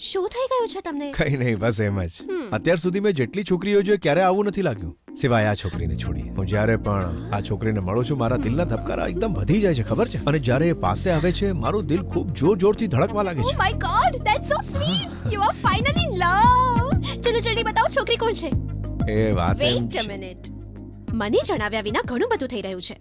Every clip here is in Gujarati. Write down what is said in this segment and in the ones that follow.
શું થઈ ગયું છે તમને? કઈ નહીં બસ એમ જ. અત્યાર સુધી મેં જેટલી છોકરીઓ જોઈ ક્યારે આવું નથી લાગ્યું. સિવાય આ છોકરીને છોડી હું જ્યારે પણ આ છોકરીને મળું છું મારા દિલના ધબકારા એકદમ વધી જાય છે ખબર છે? અને જ્યારે એ પાસે આવે છે મારું દિલ ખૂબ જોર જોરથી ધડકવા લાગે છે. My God that's so sweet you are finally in love ચલો જલ્દી બતાવો છોકરી કોણ છે? એ વાત વેઇટ અ મિનિટ મને જણાવ્યા વિના ઘણું બધું થઈ રહ્યું છે.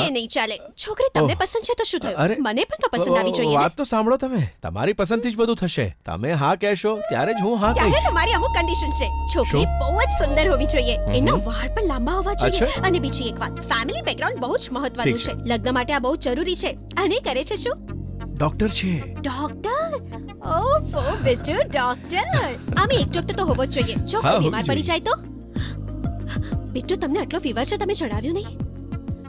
એ નહીં ચાલે. છોકરી તમને પસંદ છે તો શું. થયું? મને પણ તો પસંદ આવી જોઈએ વાત તો સાંભળો તમે. તમારી પસંદથી જ બધું થશે. તમે હા કહેશો ત્યારે જ હું હા ત્યારે તમારી અમુક કન્ડિશન છે. છોકરી બહુ જ સુંદર હોવી જોઈએ. એના વાળ પણ લાંબા હોવા જોઈએ. અને બીજી એક વાત ફેમિલી બેકગ્રાઉન્ડ બહુ જ મહત્વનું છે. લગ્ન માટે આ બહુ જરૂરી છે. અને કરે છે શું? ડોક્ટર છે. ડોક્ટર ઓ ફો બેટુ ડોક્ટર અમે એક ડોક્ટર તો હોવો જ જોઈએ. જો બીમાર પડી જાય તો? બિટ્ટુ તમને આટલો ફીવર છે તમે જણાવ્યું નહીં?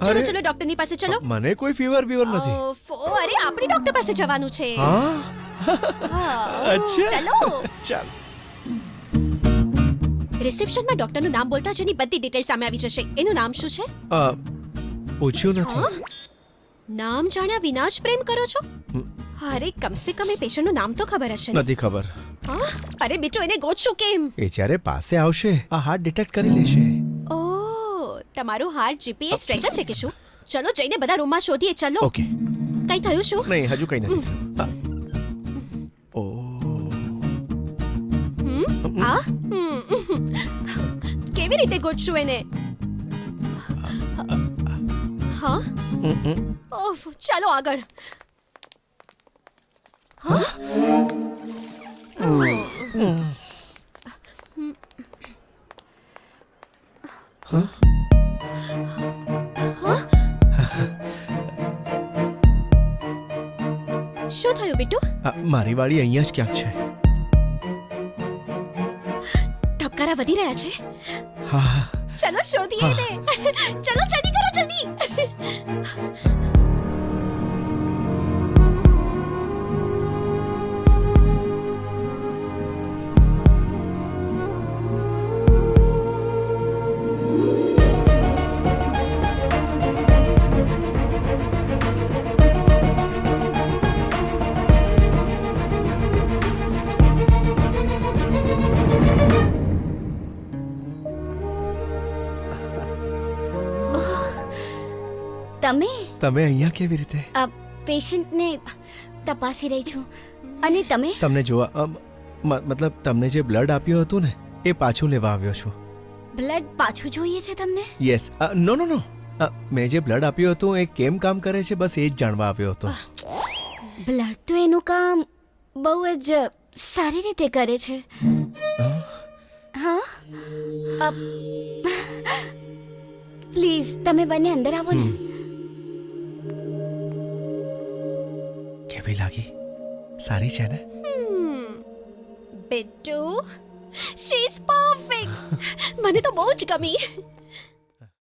ચલો ચલો ડોક્ટરની પાસે ચલો. મને કોઈ ફીવર બીવર નથી. ઓફો, અરે આપણી ડોક્ટર પાસે જવાનું છે. હા? અચ્છા. ચલો. ચાલ. રિસેપ્શનમાં ડોક્ટરનું નામ બોલતા જેની બધી ડિટેલ સામે આવી જશે. એનું નામ શું છે? પૂછ્યું નથી? નામ જાણ્યા વિના જ પ્રેમ કરો છો. અરે કમસે કમ એ પેશન્ટનું નામ તો ખબર હશે નથી ખબર? અરે બેટો એને ગોતશું કેમ? એ જ્યારે પાસે આવશે આ હાર્ટ ડિટેક્ટ કરી લેશે. તમારું હાર્ટ જીપીએસ ટ્રેકર છે કે શું? ચલો જઈને બધા રૂમમાં શોધીએ ચલો. ઓકે કઈ થયું શું? નહીં હજુ કઈ નથી થયું. હા. ઓ. આ? હમ. કેવી રીતે ગોઠશું એને? હા. ઓફ ચાલો આગળ. શું થયું બીટુ? મારી વાળી અહીંયા જ ક્યાંક છે. ધબકારા વધી રહ્યા છે. હા હા. ચલો શોધીએ ને ચલો જલ્દી કરો જલ્દી. તમે? તમે અહીંયા કેવી રીતે? આ પેશન્ટને તપાસી રહી છું. અને તમે? તમને જોવા મતલબ તમને જે બ્લડ આપ્યું હતું ને એ પાછું લેવા આવ્યો છું. બ્લડ પાછું જોઈએ છે તમને? યસ. No no no. મેં જે બ્લડ આપ્યું હતું એ કેમ કામ કરે છે બસ એ જ જાણવા આવ્યો હતો. બ્લડ તો એનું કામ બહુ જ સારી રીતે કરે છે. હા? પ્લીઝ તમે બંને અંદર આવો ને. કેવી લાગી. સારી છે ને? બિટ્ટુ શી ઇઝ પરફેક્ટ મને તો બહુ જ ગમી.